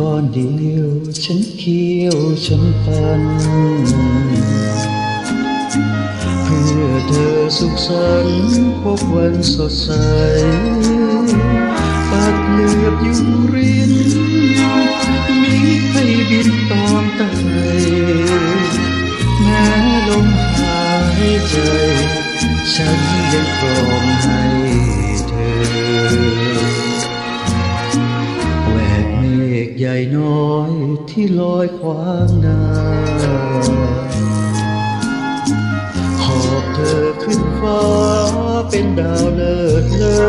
กอนเดียวฉันเคี้ยวฉันฟันเพื่อเธอสุขสันต์พบวันสดใสปัดเหลือบยุงรินมีให้บินตอมไตแม้ลมหายใจ ฉันยังกรองให้เธอ ใหญ่น้อยที่ลอยขวางน้าหอบเธอขึ้นฟ้าเป็นดาวเลิศเลอ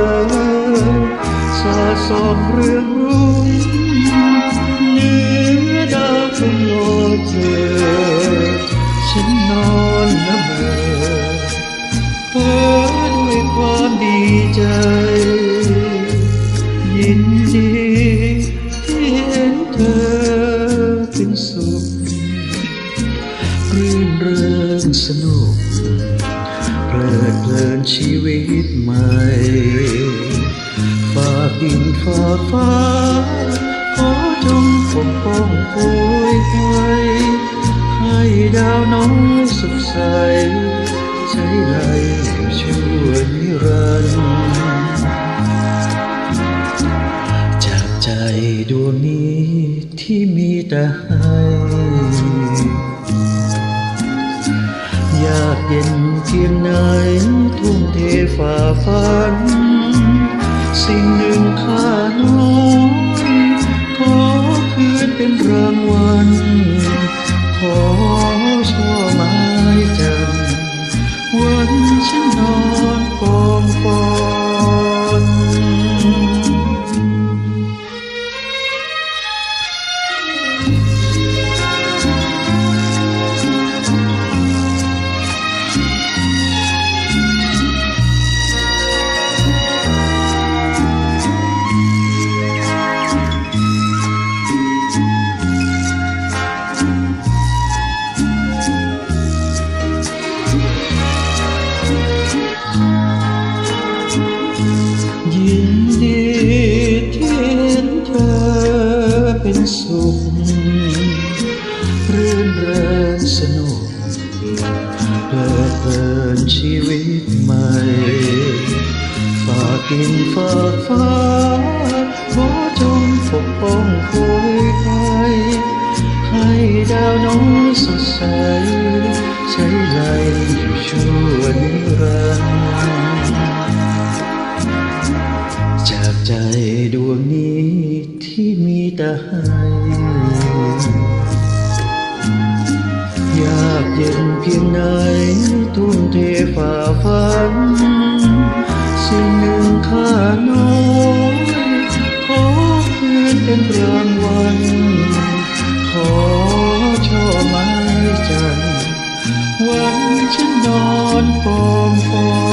สาดส่องเรื่องรุ่งเหนือดาวทุ่งโลกเธอ ฉันนอนละเมอเพ้อด้วยความดีใจ เป็นสุขรื่นเริงสนุกเพลิดเพลินชีวิตใหม่ฝากดินฝากฟ้าขอจงปกป้องโปรยไว้ให้ดาวน้อยสุขใสใช้ไหลอยู่ชั่วนิรันดร์จากใจดวงนี้ ที่มีแต่ให้อยากเย็นเพียงไหนทุ่มเทฝ่าฟัน สิ่งหนึ่งค่า ยินดีที่เห็นเธอเป็นสุขรื่นเริงสนุกเพลิดเพลินชีวิตใหม่ฝากดินฝากฟ้าขอจงปกป้องโปรยไว้ให้ดาวน้อยสดใส ใจดวงนี้ที่มีแต่ให้ยากเย็นเพียงไหนทุ่มเทฝ่าฟัน สิ่งหนึ่งค่าน้อยขอคืนเป็นรางวัลขอช่อไม้จันทร์วันฉันนอนปองฟอ